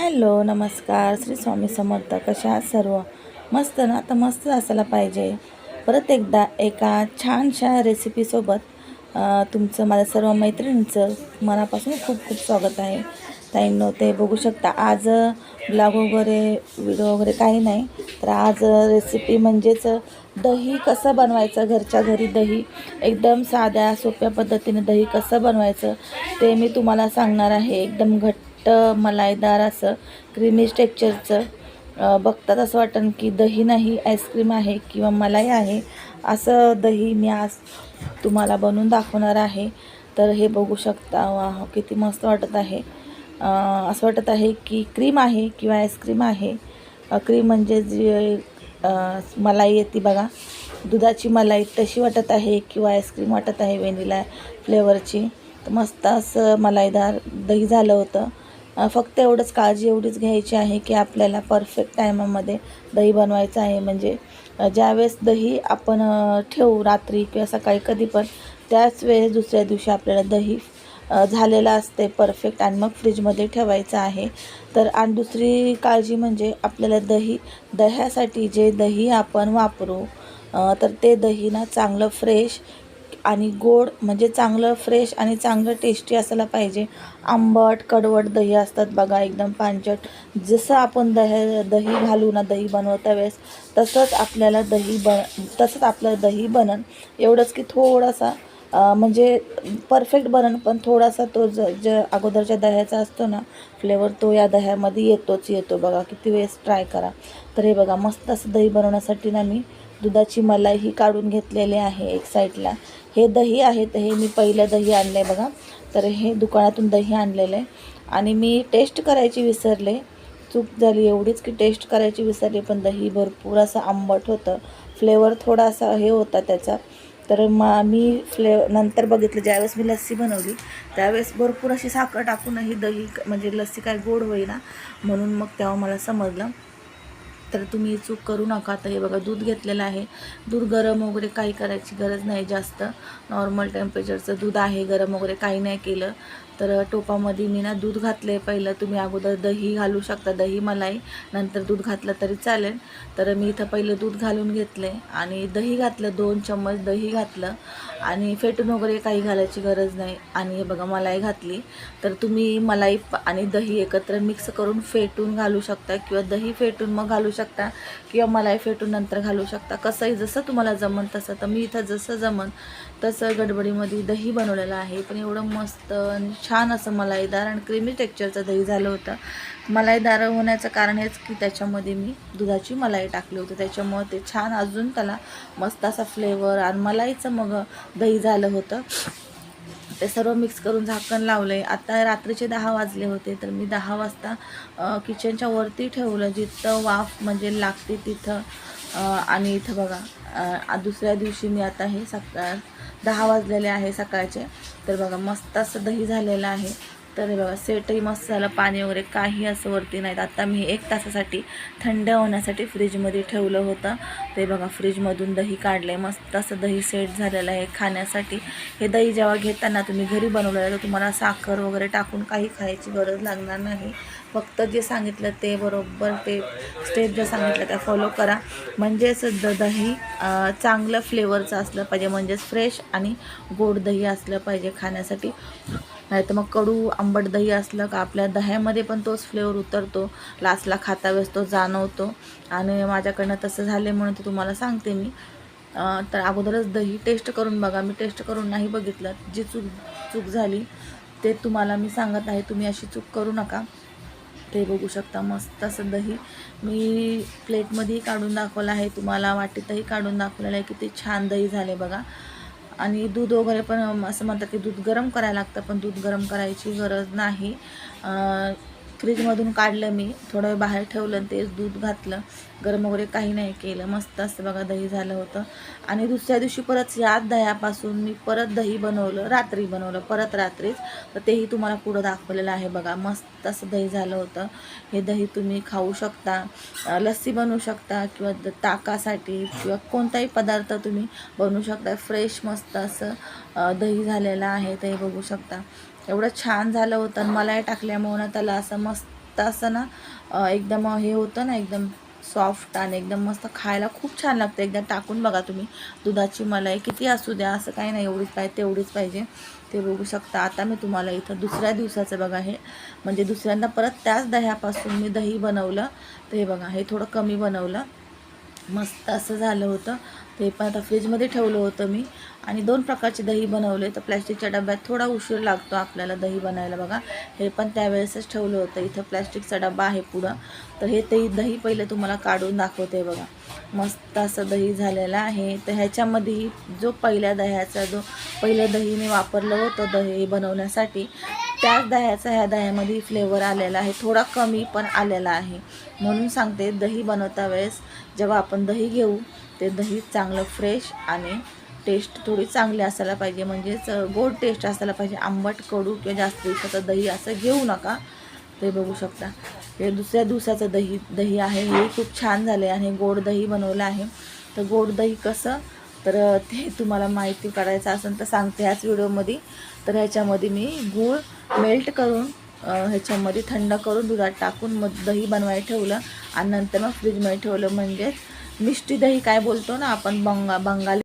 Hello नमस्कार. श्री स्वामी समर्थ. कशा सर्व? मस्त ना? तर मस्त असायला पाहिजे. परत एकदा एका छानशा रेसिपीसोबत तुमचं माझ्या सर्व मैत्रिणींचं मनापासून खूप खूप स्वागत आहे. ताईंनो ते बघू शकता. आज ब्लॉग वगैरे व्हिडिओ वगैरे काही नाही. तर आज रेसिपी म्हणजेच दही कसं बनवायचं? घरच्या घरी दही एकदम साध्या सोप्या पद्धतीने दही कसं बनवायचं? ते मी तुम्हाला सांगणार आहे. एकदम घट्ट मलाईदार असं क्रीमी टेक्चरचं बघतात असं वाटतं की दही नाही आईस्क्रीम आहे किंवा मलाई आहे असं दही मी आज तुम्हाला बनवून दाखवणार आहे. तर हे बघू शकता वा किती मस्त वाटत आहे. असं वाटत आहे की क्रीम आहे किंवा आईस्क्रीम आहे. क्रीम म्हणजे जी मलाई येते बघा. दुधाची मलाई तशी वाटत आहे किंवा आईस्क्रीम वाटत आहे व्हॅनिला फ्लेवरची तर मस्त असं मलाईदार दही झालं होतं. फक्त एवढंच काळजी एवढीच घ्यायची आहे की आपल्याला परफेक्ट टायमामध्ये दही बनवायचं आहे. म्हणजे ज्यावेळेस दही आपण ठेवू रात्री किंवा सकाळी कधी पण त्याच वेळेस दुसऱ्या दिवशी आपल्याला दही झालेला झालेलं असते परफेक्ट आणि मग फ्रीजमध्ये ठेवायचं आहे. तर आणि दुसरी काळजी म्हणजे आपल्याला दही दह्यासाठी जे दही आपण वापरू तर ते दही ना चांगलं फ्रेश आणि गोड म्हणजे चांगलं फ्रेश आणि चांगलं टेस्टी असायला पाहिजे. आंबट कडवट दही असतात बघा एकदम पांचट जसं आपण दह्या दही घालू ना दही बनवता वेळेस तसंच आपल्याला दही बन तसंच आपलं दही बनन. एवढंच की थोडासा म्हणजे परफेक्ट बनन पण थोडासा तो ज ज अगोदरच्या दह्याचा असतो ना फ्लेवर तो या दह्यामध्ये येतोच येतो बघा. किती वेळेस ट्राय करा. तर हे बघा मस्त असं दही बनवण्यासाठी ना मी दुधाची मलाई ही काढून घेतलेली आहे एक साईडला हे दही आहे तर हे मी पहिलं दही आणलं आहे बघा. तर हे दुकानातून दही आणलेलं आहे. आणि मी टेस्ट करायची विसरले. चूक झाली एवढीच की टेस्ट करायची विसरली पण दही भरपूर असं आंबट होतं. फ्लेवर थोडासा हे होता त्याचा. तर मग मी फ्ले नंतर बघितलं ज्यावेळेस मी लस्सी बनवली त्यावेळेस भरपूर अशी साखर टाकूनही दही म्हणजे लस्सी काय गोड होईना म्हणून मग तेव्हा मला समजलं. तर तुम्ही चूक करू नका. तर हे बघा दूध घेतलेलं आहे. दूध गरम वगैरे काही करायची गरज नाही जास्त. नॉर्मल टेम्परेचरचं दूध आहे गरम वगैरे काही नाही केलं. तर टोपामध्ये मी ना दूध घातलं आहे पहिलं तुम्ही अगोदर दही घालू शकता. दही मलाई नंतर दूध घातलं तरी चालेल. तर मी इथं पहिलं दूध घालून घेतलं आहे आणि दही घातलं दोन चम्मच दही घातलं. आणि फेटून वगैरे काही घालायची गरज नाही. आणि हे बघा मलाई घातली. तर तुम्ही मलाई आणि दही एकत्र मिक्स करून फेटून घालू शकता किंवा दही फेटून मग घालू शकता किंवा मलाई फेटून नंतर घालू शकता. कसंही जसं तुम्हाला जमन तसं. तर मी इथं जसं जमन तसं गडबडीमध्ये दही बनवलेलं आहे. पण एवढं मस्त आणि छान असं मलाईदार आणि क्रीमी टेक्चरचं दही झालं होतं. मलाईदार होण्याचं कारण हेच की त्याच्यामध्ये मी दुधाची मलाई टाकली होती. त्याच्यामुळं ते छान अजून त्याला मस्त असा फ्लेवर आणि मलाईचं मग दही झालं होतं. ते सर्व मिक्स करून झाकण लावले आता रात्रीचे दहा वाजले होते तर मी दहा वाजता किचनच्या वरती ठेवलं जिथं वाफ म्हणजे लागते तिथं आणि इथं बघा. दुसऱ्या दिवशी मी आता हे सकाळ दहा वाजलेले आहे सकाळचे. तर बघा मस्त असं दही झालेलं आहे. तर हे बघा सेटही मस्त झाला. पाणी वगैरे काही असं वरती नाहीत. आता मी एक तासासाठी थंड होण्यासाठी फ्रीजमध्ये ठेवलं होतं. ते बघा फ्रीजमधून दही काढले मस्त असं दही सेट झालेलं आहे खाण्यासाठी. हे दही जेव्हा घेताना तुम्ही घरी बनवलेलं तर तुम्हाला साखर वगैरे टाकून काही खायची गरज लागणार नाही. फक्त जे सांगितलं ते बरोबर ते स्टेप जे सांगितलं त्या फॉलो करा. म्हणजेच द दही चांगलं फ्लेवरचं असलं पाहिजे. म्हणजेच फ्रेश आणि गोड दही असलं पाहिजे खाण्यासाठी. नाही तर मग कडू आंबट दही असलं का आपल्या दह्यामध्ये पण तोच फ्लेवर उतरतो. लास्टला खाता वेळेस तो जाणवतो. आणि माझ्याकडनं तसं झाले म्हणून ते तुम्हाला सांगते मी. तर अगोदरच दही टेस्ट करून बघा. मी टेस्ट करून नाही बघितलं. जी चूक चूक झाली ते तुम्हाला मी सांगत आहे. तुम्ही अशी चूक करू नका. ते बघू शकता. मस्त असं दही मी प्लेटमध्येही काढून दाखवलं आहे. तुम्हाला वाटीतही काढून दाखवलेलं आहे किती छान दही झाले बघा. आणि दूध वगैरे पण असं म्हणतात की दूध गरम करायला लागतं पण दूध गरम करायची गरज नाही. फ्रीजमधून काढलं मी. थोडं वेळ बाहेर ठेवलं तेच दूध घातलं. गरम वगैरे काही नाही केलं. मस्त असं बघा दही झालं होतं. आणि दुसऱ्या दिवशी परत याच दह्यापासून मी परत दही बनवलं. रात्री बनवलं. परत रात्रीच. तर तेही तुम्हाला पुढं दाखवलेलं आहे बघा. मस्त असं दही झालं होतं. हे दही तुम्ही खाऊ शकता. लस्सी बनवू शकता किंवा द- ताकासाठी किंवा कोणताही पदार्थ तुम्ही बनवू शकता. फ्रेश मस्त असं दही झालेलं आहे. ते बघू शकता. एवढं छान झालं होतं आणि मलाई टाकल्यामुळं त्याला असं मस्त असं ना एकदम हे होतं ना एकदम सॉफ्ट आणि एकदम मस्त खायला खूप छान लागतं. एकदा टाकून बघा तुम्ही दुधाची मलाई किती असू द्या असं काही नाही एवढीच पाहिजे तेवढीच पाहिजे. ते बघू शकता. आता मी तुम्हाला इथं दुसऱ्या दिवसाचं बघा हे म्हणजे दुसऱ्यांदा परत त्याच दह्यापासून मी दही बनवलं. तर हे बघा हे थोडं कमी बनवलं. मस्त असं झालं होतं. ते पण आता फ्रीजमध्ये ठेवलं होतं मी. आणि दोन प्रकारचे दही बनवले तर प्लॅस्टिकच्या डब्यात थोडा उशीर लागतो आपल्याला दही बनायला बघा. हे पण त्यावेळेसच ठेवलं होतं. इथं प्लॅस्टिकचा डबा आहे पुढं. तर हे ते दही पहिले तुम्हाला काढून दाखवते बघा. मस्त असं दही झालेलं आहे. तर ह्याच्यामध्येही जो पहिल्या दह्याचा जो पहिलं दही मी वापरलं होतं दही बनवण्यासाठी त्याच दह्याचा ह्या दह्यामध्ये फ्लेवर आलेला आहे. थोडा कमी पण आलेला आहे. म्हणून सांगते दही बनवता वेळेस जेव्हा आपण दही घेऊ ते दही चांगलं फ्रेश आणि टेस्ट थोडी चांगली असायला पाहिजे. म्हणजेच गोड टेस्ट असायला पाहिजे. आंबट कडू किंवा जास्त दिवसाचं दही असं घेऊ नका. ते बघू शकता. हे दुसऱ्या दिवसाचं दही दही आहे. हे खूप छान झाले आणि गोड दही बनवलं आहे. तर गोड दही कसं? तर ते तुम्हाला माहिती काढायचं असेल तर सांगते ह्याच व्हिडिओमध्ये. तर ह्याच्यामध्ये मी गूळ मेल्ट करून ह्याच्यामध्ये थंड करून दुधात टाकून मग दही बनवायला ठेवलं. आणि नंतर मग फ्रीजमध्ये ठेवलं. म्हणजेच मिष्टी दही काय बोलतो ना आपण? बंगा बंगाली